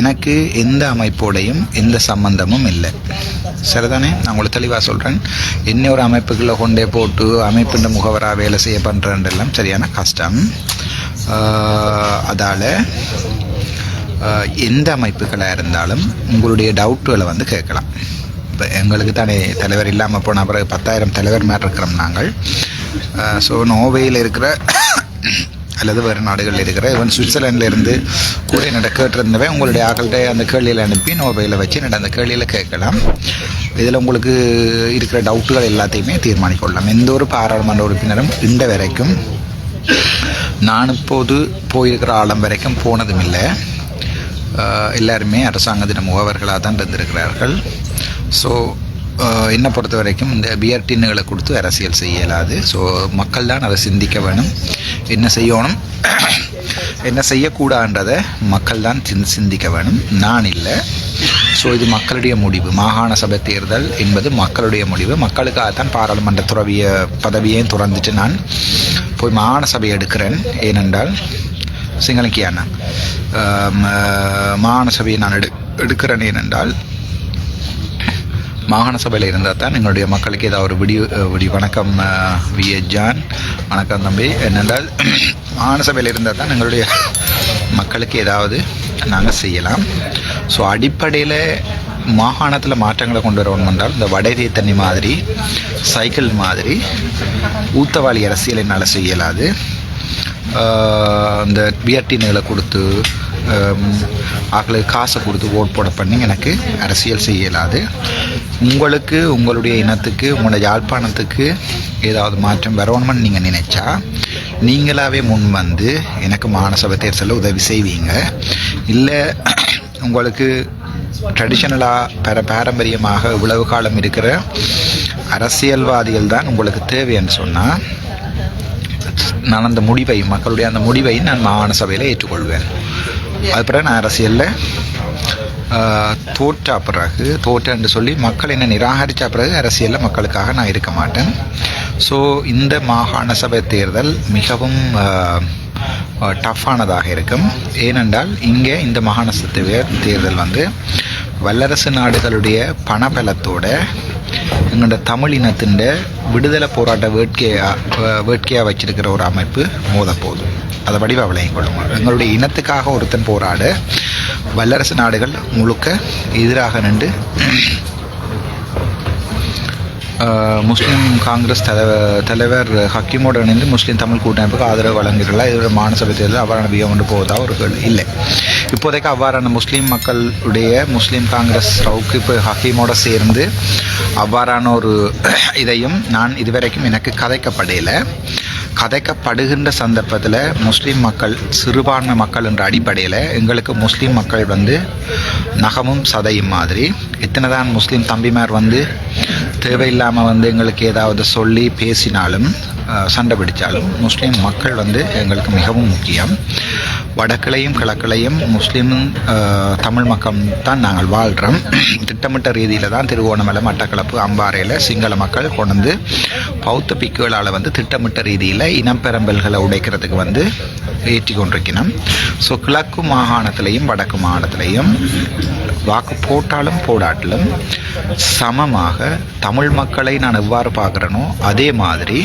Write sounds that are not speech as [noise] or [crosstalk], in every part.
எனக்கு எந்த அமைப்போடையும் எந்த சம்பந்தமும் இல்லை. சரிதானே? நான் உங்களுக்கு தெளிவாக சொல்கிறேன் என்ன ஒரு அமைப்புக்குள்ளே கொண்டே போட்டு அமைப்பின் முகவராக வேலை செய்ய பண்ணுறேன்றெல்லாம் சரியான கஷ்டம். அதால் எந்த அமைப்புகளாக இருந்தாலும் உங்களுடைய டவுட்டுகளை வந்து கேட்கலாம். இப்போ எங்களுக்கு தானே தலைவர் இல்லாமல் போன பிறகு பத்தாயிரம் தலைவர் மாதிரி இருக்கிறோம் நாங்கள். ஸோ நோவேயில் இருக்கிற அல்லது வேறு நாடுகளில் இருக்கிற ஈவன் சுவிட்சர்லாண்டில் இருந்து கூட என்னோட கேட்டிருந்தவை உங்களுடைய ஆக்கள்கிட்ட அந்த கேள்வியில் அனுப்பி நோபையில் வச்சு என்னோட அந்த கேள்வியில் கேட்கலாம். இதில் உங்களுக்கு இருக்கிற டவுட்டுகள் எல்லாத்தையுமே தீர்மானிக்கொள்ளலாம். எந்த ஒரு பாராளுமன்ற உறுப்பினரும் இந்த வரைக்கும் நான் இப்போது போயிருக்கிற ஆழம் வரைக்கும் போனதும் இல்லை. ஆஹ் எல்லாருமே அரசாங்கத்தின் முகவர்களாக தான் இருந்திருக்கிறார்கள். ஸோ என்னை பொறுத்த வரைக்கும் இந்த பியர் டின்னுகளை கொடுத்து அரசியல் செய்ய இயலாது ஸோ மக்கள் தான் அதை சிந்திக்க வேணும். என்ன செய்யணும்? என்ன செய்யக்கூடாதுன்றதை மக்கள் தான் சிந் சிந்திக்க வேணும். நான் இல்லை. ஸோ இது மக்களுடைய முடிவு. மாகாண சபை தேர்தல் என்பது மக்களுடைய முடிவு. மக்களுக்காகத்தான் பாராளுமன்ற துறவிய பதவியையும் துறந்துட்டு நான் போய் மாகாண சபை எடுக்கிறேன். ஏனென்றால் சிங்களக்கியான மாகாண சபையை நான் எடு எடுக்கிறேன். ஏனென்றால் மாகாண சபையில் இருந்தால் தான் எங்களுடைய மக்களுக்கு ஏதாவது ஒரு விடி விடி வணக்கம் வி எ ஜான். வணக்கம் தம்பி. என்னென்றால் மாகாண சபையில் இருந்தால் தான் எங்களுடைய மக்களுக்கு ஏதாவது நாங்கள் செய்யலாம். ஸோ அடிப்படையில் மாகாணத்தில் மாற்றங்களை கொண்டு வரணும் என்றால் இந்த வடதே தண்ணி மாதிரி சைக்கிள் மாதிரி ஊத்தவாளி அரசியல் என்னால் செய்யலாது. இந்த பிஆர்டி நிலை கொடுத்து ஆக்களுக்கு காசை கொடுத்து ஓட் போட பண்ணி எனக்கு அரசியல் செய்ய இயலாது உங்களுக்கு உங்களுடைய இனத்துக்கு உங்களோட யாழ்ப்பாணத்துக்கு ஏதாவது மாற்றம் வரணும்னு நீங்கள் நினைச்சா நீங்களாகவே முன் வந்து எனக்கு மாநசபை தேர்தலில் உதவி செய்வீங்க. இல்லை உங்களுக்கு ட்ரெடிஷ்னலாக பர பாரம்பரியமாக இவ்வளவு காலம் இருக்கிற அரசியல்வாதிகள் தான் உங்களுக்கு தேவைன்னு சொன்னால் நான் அந்த முடிவை மக்களுடைய அந்த முடிவை நான் மாகாண சபையில் ஏற்றுக்கொள்வேன். அதுக்கப்புறம் நான் அரசியலில் தோற்றா பிறகு தோற்றன்னு சொல்லி மக்கள் என்னை நிராகரித்த பிறகு அரசியலில் மக்களுக்காக நான் இருக்க மாட்டேன். ஸோ இந்த மாகாண சபை தேர்தல் மிகவும் டஃப்பானதாக இருக்கும். ஏனென்றால் இங்கே இந்த மாகாண சபை தேர்தல் வந்து வல்லரசு நாடுகளுடைய பணபலத்தோட எங்களோட தமிழ் இனத்தின் விடுதலை போராட்ட வேட்கையாக வேட்கையாக வச்சிருக்கிற ஒரு அமைப்பு மோதப்போகுது போதும். அதை வடிவ விளையும் கொள்ளும் எங்களுடைய இனத்துக்காக ஒருத்தன் போராட வல்லரசு நாடுகள் முழுக்க எதிராக நின்று முஸ்லீம் காங்கிரஸ் தலைவர் தலைவர் ஹக்கீமோடு இணைந்து முஸ்லீம் தமிழ் கூட்டமைப்புக்கு ஆதரவு வழங்குகிறார் இதோட மாநிலசபை தேர்தல் அவ்வாறான வியம் கொண்டு போவதா ஒரு கேள்வி இல்லை இப்போதைக்கு அவ்வாறான முஸ்லீம் மக்களுடைய முஸ்லீம் காங்கிரஸ் ரவுக்கு இப்போ ஹக்கீமோட சேர்ந்து அவ்வாறான ஒரு இதையும் நான் இதுவரைக்கும் எனக்கு கதைக்கப்படையில் கதைக்கப்படுகின்ற சந்தர்ப்பத்தில் முஸ்லீம் மக்கள் சிறுபான்மை மக்கள் என்ற அடிப்படையில் எங்களுக்கு முஸ்லீம் மக்கள் வந்து நகமும் சதையும் மாதிரி. எத்தனை தான் முஸ்லீம் தம்பிமார் வந்து தேவையில்லாமல் வந்து எங்களுக்கு ஏதாவது சொல்லி பேசினாலும் சண்டை பிடித்தாலும் முஸ்லீம் மக்கள் வந்து எங்களுக்கு மிகவும் முக்கியம். வடக்கிளையும் கிழக்கிளையும் முஸ்லீம் தமிழ் மக்கள் தான் நாங்கள் வாழ்கிறோம் திட்டமிட்ட ரீதியில் தான் திருவோணமலை மட்டக்களப்பு அம்பாறையில் சிங்கள மக்கள் கொண்டு பௌத்த பிக்குகளால் வந்து திட்டமிட்ட ரீதியில் இனப்பெரம்பல்களை உடைக்கிறதுக்கு வந்து ஏற்றி கொண்டிருக்கணும் ஸோ கிழக்கு மாகாணத்திலையும் வடக்கு மாகாணத்திலையும் வாக்கு போட்டாலும் போடாட்டிலும் சமமாக தமிழ் மக்களை நான் எவ்வாறு பார்க்குறேனோ அதே மாதிரி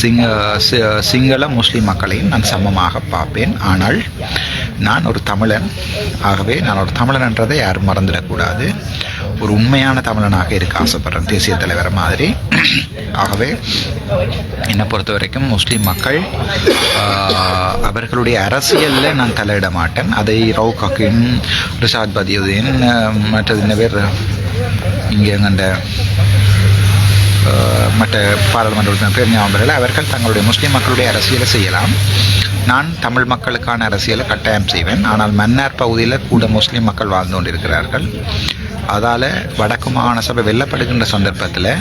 சிங்க சிங்கள முஸ்லீம் மக்களையும் நான் சமமாக பார்ப்பேன். ஆனால் நான் ஒரு தமிழன். ஆகவே நான் ஒரு தமிழன் என்றதை யாரும் மறந்துடக்கூடாது. ஒரு உண்மையான தமிழனாக இருக்க ஆசைப்படுறேன் தேசிய தலைவர் மாதிரி. ஆகவே என்னை பொறுத்த வரைக்கும் முஸ்லீம் மக்கள் அவர்களுடைய அரசியலில் நான் தலையிட மாட்டேன். அதை ரவு கக்கின் ரிஷாத் பதியுதீன் மற்றது என்ன பேர் இங்கே அந்த மற்ற பாராளுமன்ற உறுப்பினர் பேர் ஞாபகம் அவர்கள் தங்களுடைய முஸ்லீம் மக்களுடைய அரசியலை செய்யலாம். நான் தமிழ் மக்களுக்கான அரசியலை கட்டாயம் செய்வேன். ஆனால் மன்னார் பகுதியில் கூட முஸ்லீம் மக்கள் வாழ்ந்து கொண்டிருக்கிறார்கள். அதால் வடக்கு மாகாண சபை வெல்லப்படுகின்ற சந்தர்ப்பத்தில்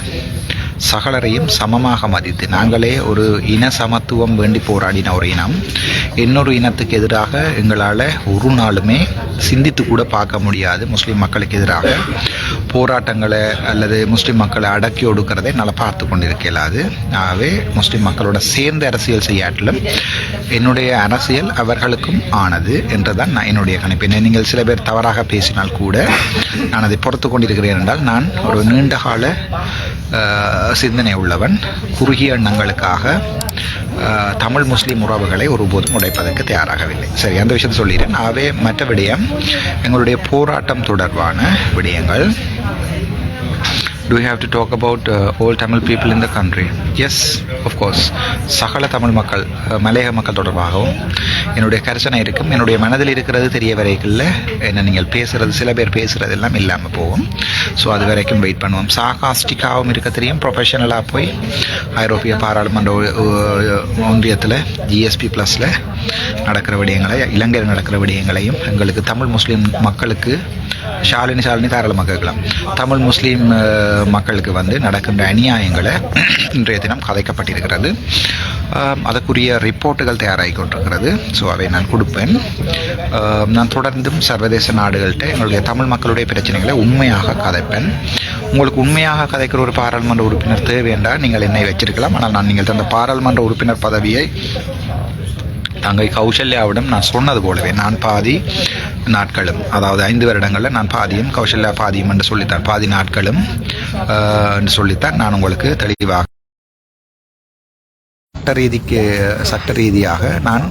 சகலரையும் சமமாக மதித்து நாங்களே ஒரு இன சமத்துவம் வேண்டி போராடின ஒரு இனம். இன்னொரு இனத்துக்கு எதிராக எங்களால் ஒரு நாளுமே சிந்தித்து கூட பார்க்க முடியாது முஸ்லீம் மக்களுக்கு எதிராக. போராட்டங்களை அல்லது முஸ்லீம் மக்களை அடக்கி ஒடுக்கிறதை என்னால் பார்த்து கொண்டிருக்கலாது ஆகவே முஸ்லீம் மக்களோட சேர்ந்த அரசியல் செய்யாட்டிலும் என்னுடைய அரசியல் அவர்களுக்கும் ஆனது என்றுதான் நான் என்னுடைய கணிப்பு. நீங்கள் சில பேர் தவறாக பேசினால் கூட நான் அதை பொறுத்து கொண்டிருக்கிறேன் என்றால் நான் ஒரு நீண்டகால சிந்தனை உள்ளவன் குறுகிய எண்ணங்களுக்காக தமிழ் முஸ்லீம் உறவுகளை ஒருபோதும் உடைப்பதற்கு தயாராகவில்லை. சரி அந்த விஷயத்தை சொல்லிடுறேன். ஆகவே மற்ற விடயம் எங்களுடைய போராட்டம் தொடர்பான விடயங்கள். Do we have to talk about uh, all Tamil people in the country? Yes, of course. சகல தமிழ் மக்கள் மலையக மக்கள் தொடர்பாகவும் என்னுடைய கரிசனை இருக்கும் என்னுடைய மனதில் இருக்கிறது தெரிய வரைக்குள்ள என்ன நீங்கள் பேசுகிறது சில பேர் பேசுகிறது எல்லாம் இல்லாமல் போகும் ஸோ அது வரைக்கும் வெயிட் பண்ணுவோம் சாகாஸ்டிக்காகவும் இருக்க தெரியும் ப்ரொஃபஷனலாக போய் ஐரோப்பிய பாராளுமன்ற ஒன்றியத்தில் ஜிஎஸ்பி ப்ளஸில் நடக்கிற விடயங்களை இலங்கையில் நடக்கிற விடயங்களையும் எங்களுக்கு தமிழ் முஸ்லீம் மக்களுக்கு ஷாலினி ஷாலினி தாராளமாக கேட்கலாம். தமிழ் முஸ்லீம் மக்களுக்கு வந்து நடக்கின்ற அநியாயங்களை [clears throat] இன்றைய தினம் கதைக்கப்பட்டிருக்கிறது. அதற்குரிய ரிப்போர்ட்டுகள் தயாராகி கொண்டிருக்கிறது. ஸோ அதை நான் கொடுப்பேன். நான் தொடர்ந்தும் சர்வதேச நாடுகள்கிட்ட எங்களுடைய தமிழ் மக்களுடைய பிரச்சனைகளை உண்மையாக கதைப்பேன். உங்களுக்கு உண்மையாக கதைக்கிற ஒரு பாராளுமன்ற உறுப்பினர் தேவை என்றால் நீங்கள் என்னை வச்சிருக்கலாம். ஆனால் நான் நீங்கள் தந்த பாராளுமன்ற உறுப்பினர் பதவியை தங்கை கௌசல்யாவிடம் நான் சொன்னது போலவே நான் பாதி நாட்களும் அதாவது ஐந்து வருடங்களில் நான் பாதியும் கௌசல்யா பாதியும் என்று சொல்லித்தான். பாதி நாட்களும் என்று சொல்லித்தான் நான் உங்களுக்கு தெளிவாக சட்ட ரீதிக்கு சட்ட ரீதியாக நான்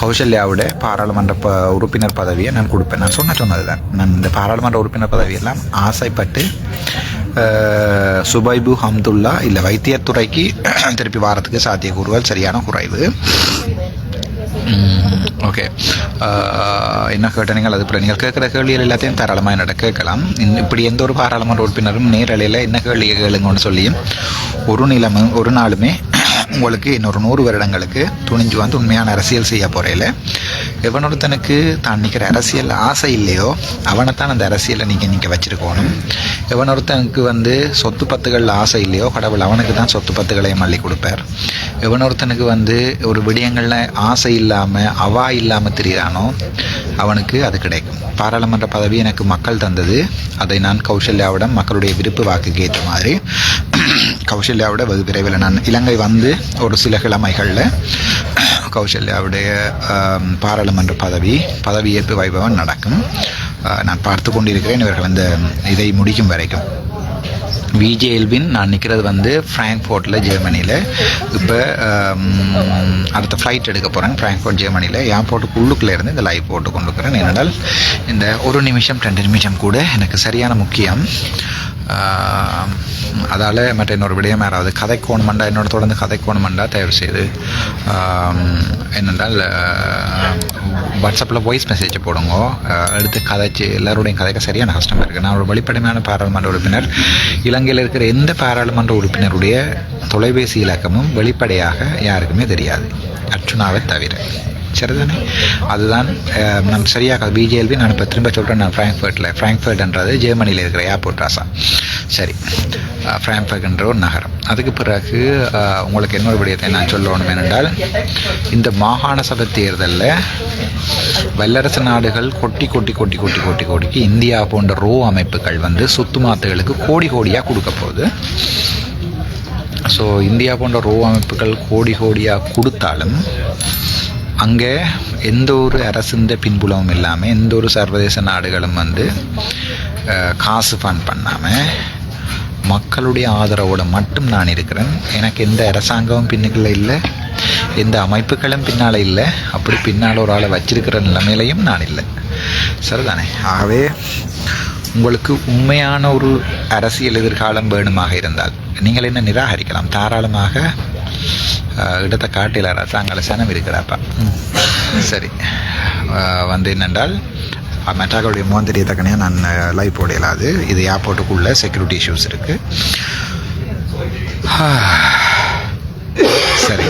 கௌசல்யாவோட பாராளுமன்ற ப உறுப்பினர் பதவியை நான் கொடுப்பேன். நான் சொன்ன சொன்னது தான் நான் இந்த பாராளுமன்ற உறுப்பினர் பதவியெல்லாம் ஆசைப்பட்டு சுபைபு ஹம்துல்லா இல்லை வைத்தியத்துறைக்கு [clears throat] திருப்பி வாரத்துக்கு சாத்தியக்கூறுகள் சரியான குறைவு. ஓகே. என்ன கேட்ட அது அப்புறம் நீங்கள் கேட்குற கேள்விகள் எல்லாத்தையும் தாராளமாக என்னோட கேட்கலாம். இன்னும் இப்படி எந்த ஒரு பாராளுமன்ற உறுப்பினரும் நேரலையில் என்ன கேள்வி கேளுங்கன்னு சொல்லியும் ஒரு நிலமும் ஒரு நாளுமே உங்களுக்கு இன்னொரு நூறு வருடங்களுக்கு துணிஞ்சு வந்து உண்மையான அரசியல் செய்ய போறையில் எவனொருத்தனுக்கு தான் நிற்கிற அரசியல் ஆசை இல்லையோ அவனைத்தான் அந்த அரசியலை நீங்கள் நீங்கள் வச்சுருக்கணும். எவனொருத்தனுக்கு வந்து சொத்து பத்துகளில் ஆசை இல்லையோ கடவுள் அவனுக்கு தான் சொத்து பத்துகளையும் அள்ளி கொடுப்பார். எவனொருத்தனுக்கு வந்து ஒரு விடயங்களில் ஆசை இல்லாமல் அவா இல்லாமல் தெரியிறானோ அவனுக்கு அது கிடைக்கும். பாராளுமன்ற பதவி எனக்கு மக்கள் தந்தது. அதை நான் கௌசல்யாவிடம் மக்களுடைய விருப்பு வாக்குக்கு ஏற்ற மாதிரி கௌசல்யாவோட வெகு விரைவில் நான் இலங்கை வந்து ஒரு சில கிழமைகளில் கௌசல்யாவுடைய பாராளுமன்ற பதவி பதவியேற்பு வைபவம் நடக்கும். நான் பார்த்து கொண்டிருக்கிறேன். இவர்கள் இந்த இதை முடிக்கும் வரைக்கும். விஜேஎல்வின் நான் நிற்கிறது வந்து ஃப்ராங்க்ஃபோர்ட்டில் ஜெர்மனியில் இப்போ அடுத்த ஃப்ளைட் எடுக்க போகிறேன் ஃப்ராங்க்ஃபோர்ட் ஜெர்மனியில் ஏர்போர்ட்டுக்கு உள்ளுக்குள்ளே இருந்து இந்த லைவ் போட்டு கொண்டு இருக்கிறேன் ஏனென்றால் இந்த ஒரு நிமிஷம் ரெண்டு நிமிஷம் கூட எனக்கு சரியான முக்கியம். அதால் மற்ற இன்னொரு விடயம் யாராவது கதைக்கோணுமெண்டா என்னோட தொடர்ந்து கதைக்கோணுமெண்டா தயவு செய்து என்னென்றால் வாட்ஸ்அப்பில் வாய்ஸ் மெசேஜ் போடுங்க. எடுத்து கதைச்சு எல்லோருடைய கதைக்க சரியான கஷ்டமாக இருக்குது நான் ஒரு வெளிப்படையான பாராளுமன்ற உறுப்பினர். இலங்கையில் இருக்கிற எந்த பாராளுமன்ற உறுப்பினருடைய தொலைபேசி இலக்கமும் வெளிப்படையாக யாருக்குமே தெரியாது. அர்ச்சுனாவை தவிர. சரிதானே அதுதான் நம்ம சரியாக பிஜேஎல்பி நான் இப்போ திரும்ப சொல்கிறேன் நான் ஃப்ராங்க்ஃபர்ட்டில் ஃப்ராங்க்ஃபர்ட்ன்றது ஜெர்மனியில் இருக்கிற ஏர்போர்ட் ராசா. சரி. ஃப்ராங்க்ஃபர்ட்ன்ற ஒரு நகரம். அதுக்கு பிறகு உங்களுக்கு இன்னொரு விடயத்தை நான் சொல்லணும் என்னென்றால் இந்த மாகாண சபை தேர்தலில் வல்லரசு நாடுகள் கொட்டி கொட்டி கொட்டி கொட்டி கொட்டி கொட்டிக்கு இந்தியா போன்ற ரோ அமைப்புகள் வந்து சொத்து மாத்துகளுக்கு கோடி கோடியாக கொடுக்க போகுது. ஸோ இந்தியா போன்ற ரோ அமைப்புகள் கோடி கோடியாக கொடுத்தாலும் அங்கே எந்த ஒரு அரசுந்த பின்புலமும் இல்லாமல் எந்த ஒரு சர்வதேச நாடுகளும் வந்து காசு ஃபண்ட் பண்ணாமல் மக்களுடைய ஆதரவோடு மட்டும் நான் இருக்கிறேன். எனக்கு எந்த அரசாங்கமும் பின்னுக்குள்ள இல்லை. எந்த அமைப்புகளும் பின்னால் இல்லை. அப்படி பின்னால் ஒரு ஆளை வச்சிருக்கிற நிலைமையிலையும் நான் இல்லை. சரிதானே? ஆகவே உங்களுக்கு உண்மையான ஒரு அரசியல் எதிர்காலம் வேணுமாக இருந்தால் நீங்கள் என்ன நிராகரிக்கலாம். தாராளமாக இடத்த காட்டில அரசாங்க சனம் இருக்கிறாப்பா. சரி. வந்து என்னென்றால் மெட்ராகோடைய முகம் தெரியத்தக்கனையாக நான் லைவ் போட இயலாது. இது ஏர்போர்ட்டுக்குள்ளே செக்யூரிட்டி இஷ்யூஸ் இருக்குது சரி.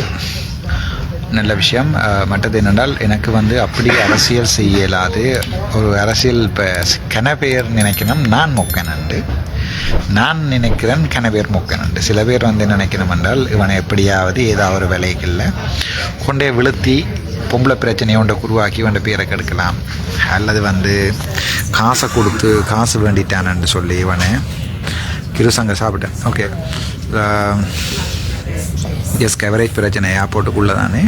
நல்ல விஷயம். மற்றது என்னென்றால் எனக்கு வந்து அப்படி அரசியல் செய்ய இயலாது. ஒரு அரசியல் இப்போ கனபேர் நினைக்கணும். நான் மொக்கனண்டு. நான் நினைக்கிறேன் கனவேர் மூக்கன் என்று சில பேர் வந்து நினைக்கணும் என்றால் இவனை எப்படியாவது ஏதாவது ஒரு வேலைகளில் கொண்டே விழுத்தி பொம்பளை பிரச்சனையை ஒன்றை உருவாக்கி ஒன்றை பேரை கெடுக்கலாம். அல்லது வந்து காசை கொடுத்து காசு வேண்டிட்டானன்னு சொல்லி இவனை கிருசங்க சாப்பிட்டேன். ஓகே எஸ் கவரேஜ் பிரச்சனை ஏர்போர்ட்டுக்குள்ளே தானே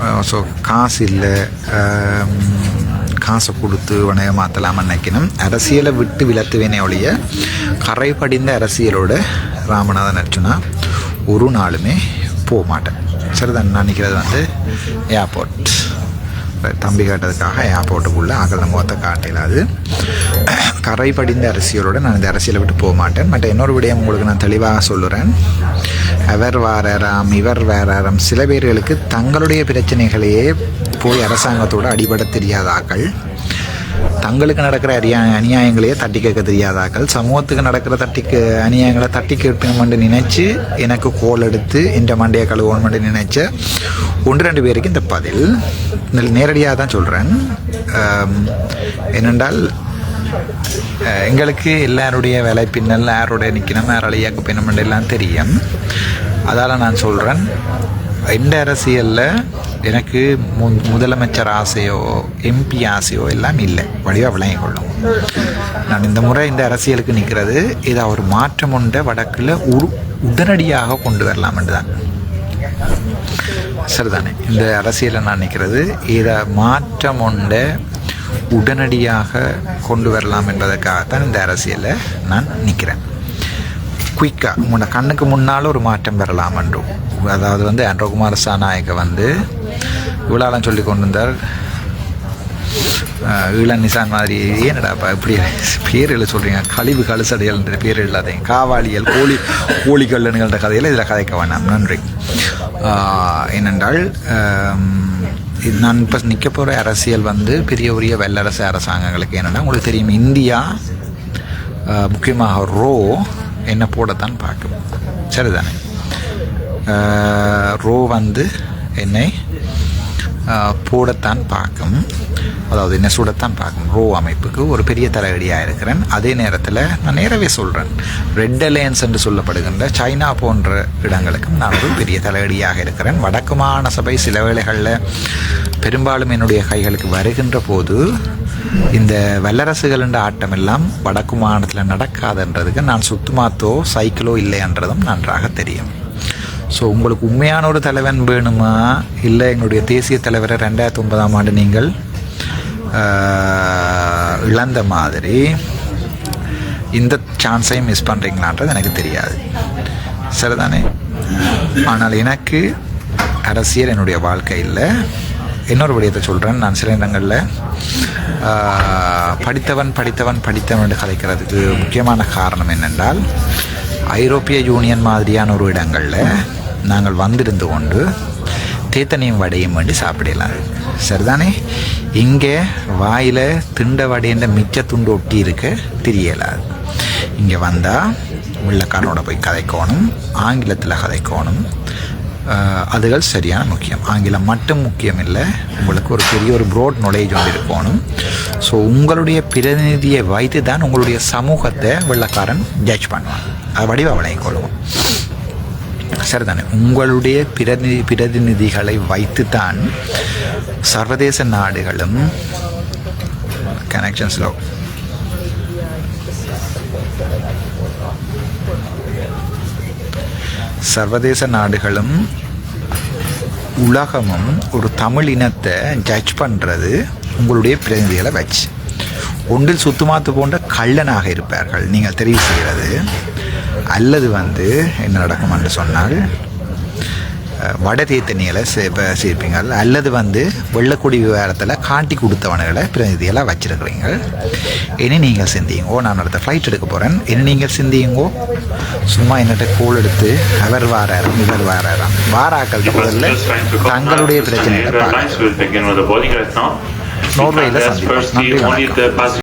ஸோ காசு இல்லை காசை கொடுத்து உனைய மாற்றலாமல் நினைக்கணும். அரசியலை விட்டு விலத்துவேனே ஒழிய கரை படிந்த அரசியலோட ராமநாதன் அர்ஜுனா ஒரு நாளுமே போக மாட்டேன் சரிதான்? நான் வந்து ஏர்போர்ட் தம்பி காட்டுறதுக்காக ஏர்போர்ட்டுக்குள்ளே அகல முகத்தை காட்டிலாது கரை படிந்த அரசியலோடு நான் இந்த அரசியலை விட்டு போக மாட்டேன். மற்ற இன்னொரு விடயம் உங்களுக்கு நான் தெளிவாக சொல்லுறேன். அவர் வாராராம் இவர் வேறாராம் சில பேர்களுக்கு தங்களுடைய பிரச்சனைகளையே போய் அரசாங்கத்தோட அடிபட தெரியாதாக்கள் தங்களுக்கு நடக்கிற அரியா அநியாயங்களையே தட்டி கேட்க தெரியாதாக்கள். சமூகத்துக்கு நடக்கிற தட்டிக்கு அநியாயங்களை தட்டி கேட்கணுமென்று நினைச்சு எனக்கு கோல் எடுத்து இந்த மண்டையை கழுவணுமென்று நினைச்ச ஒன்று ரெண்டு பேருக்கு இந்த பதில். நேரடியாக தான் சொல்கிறேன் என்னென்றால் எங்களுக்கு எல்லாருடைய வேலை பின்னல் யாரோட நிற்கணும் யாரோட இயக்க பின்னம் எல்லாம் தெரியும். அதால் நான் சொல்கிறேன் இந்த அரசியலில் எனக்கு மு முதலமைச்சர் ஆசையோ எம்பி ஆசையோ எல்லாம் இல்லை. வடிவாக விளங்கி கொள்ளும். நான் இந்த முறை இந்த அரசியலுக்கு நிற்கிறது இதை ஒரு மாற்றம் உண்ட வடக்கில் உரு உடனடியாக கொண்டு வரலாம் தான் சரிதானே? இந்த அரசியலை நான் நிற்கிறது இதை மாற்றம் உண்ட உடனடியாக கொண்டு வரலாம் என்பதற்காகத்தான் இந்த அரசியலை நான் நிற்கிறேன். குயிக்காக முன்ன கண்ணுக்கு முன்னால் ஒரு மாற்றம் பெறலாம் என்றும். அதாவது வந்து ஆண்ட்ரோகுமார் சாநாயக வந்து இவ்வளோலாம் சொல்லி கொண்டு வந்தார் ஈழன் நிசான் மாதிரி ஏனடாப்பா இப்படி பேரில் சொல்கிறீங்க கழிவு கழுசடைகள்ன்ற பேர் இல்லாதீங்க காவாளியல் கோழி கோழி கல்லுங்கிற கதையில் இதில் கதைக்க வேண்டாம். நன்றி. ஏனென்றால் இது நான் இப்போ நிற்க போகிற அரசியல் வந்து பெரிய உரிய வல்லரசு அரசாங்கங்களுக்கு என்னென்னா உங்களுக்கு தெரியும் இந்தியா முக்கியமாக ரோ என்ன போடத்தான் பார்க்கும். சரிதானே? ரோ வந்து என்னை போடத்தான் பார்க்கும். அதாவது என்ன சுடத்தான் பார்க்கும். ரோ அமைப்புக்கு ஒரு பெரிய தலைவலியாக இருக்கிறேன். அதே நேரத்தில் நான் நேரவே சொல்கிறேன் ரெட் அலையன்ஸ் என்று சொல்லப்படுகின்ற சைனா போன்ற இடங்களுக்கும் நான் ஒரு பெரிய தலைவலியாக இருக்கிறேன். வடக்கு மாகாண சபை சில வேளைகளில் பெரும்பாலும் என்னுடைய கைகளுக்கு வருகின்ற போது இந்த வல்லரசுகளின் ஆட்டம் எல்லாம் வடக்கு மாநிலத்தில் நடக்காதுன்றதுக்கு நான் சுத்தமாத்தோ சைக்கிளோ இல்லைன்றதும் நன்றாக தெரியும். ஸோ உங்களுக்கு உண்மையான ஒரு தலைவன் வேணுமா? இல்லை எங்களுடைய தேசிய தலைவரை ரெண்டாயிரத்தி ஒன்பதாம் ஆண்டு நீங்கள் இழந்த மாதிரி இந்த சான்ஸையும் மிஸ் பண்ணுறீங்களான்றது எனக்கு தெரியாது. சரிதானே? ஆனால் எனக்கு அரசியல் என்னுடைய வாழ்க்கையில் இன்னொரு விடயத்தை சொல்கிறேன் நான் சில இடங்களில் படித்தவன் படித்தவன் படித்தவன் என்று கலைக்கிறதுக்கு முக்கியமான காரணம் என்னென்றால் ஐரோப்பிய யூனியன் மாதிரியான ஒரு இடங்களில் நாங்கள் வந்திருந்து கொண்டு தேத்தனையும் வடையும் வேண்டி சாப்பிடலாம். சரிதானே? இங்கே வாயில் திண்ட வடைன்ற மிச்ச துண்டு ஒட்டி இருக்க தெரியலாது இங்கே வந்தால் வெள்ளக்காரனோட போய் கதைக்கோணும் ஆங்கிலத்தில் கதைக்கோணும். அதுகள் சரியான முக்கியம். ஆங்கிலம் மட்டும் முக்கியம் இல்லை உங்களுக்கு ஒரு பெரிய ஒரு ப்ரோட் நாலேஜ் ஒன்று இருக்கணும். ஸோ உங்களுடைய பிரதிநிதியை வைத்து தான் உங்களுடைய சமூகத்தை வெள்ளக்காரன் ஜட்ஜ் பண்ணுவான். அது வடிவ விளங்கிக்கொள்ளுவோம் சரிதானே. உங்களுடைய பிரதி பிரதிநிதிகளை வைத்துத்தான் சர்வதேச நாடுகளும் கனெக்ஷன்ஸில் சர்வதேச நாடுகளும் உலகமும் ஒரு தமிழ் இனத்தை ஜட்ஜ் பண்ணுறது உங்களுடைய பிரதிநிதிகளை வச்சு. ஒன்றில் சுத்துமாத்து போன்ற கள்ளனாக இருப்பார்கள். நீங்கள் தெரிவு செய்கிறது. அல்லது வந்து என்ன நடக்கும் என்று சொன்னால் வட தேத்தனிகளை சேர்ப்பீங்க அல்லது வந்து வெள்ளக்குடி விவகாரத்தில் காட்டி கொடுத்தவனுகளை பிரதிநிதிகளாக வச்சிருக்கிறீங்க. இனி நீங்கள் சிந்தியுங்கோ நான் அடுத்த ஃப்ளைட் எடுக்க போகிறேன் இனி நீங்கள் சிந்தியுங்கோ. சும்மா என்னட்ட கோல் எடுத்து அவர் வாராராம் இவர் வாராராம் வாராக்கள் முதல்ல தங்களுடைய பிரச்சனைகளை. நோர்வேயில் சந்திப்போம். நன்றி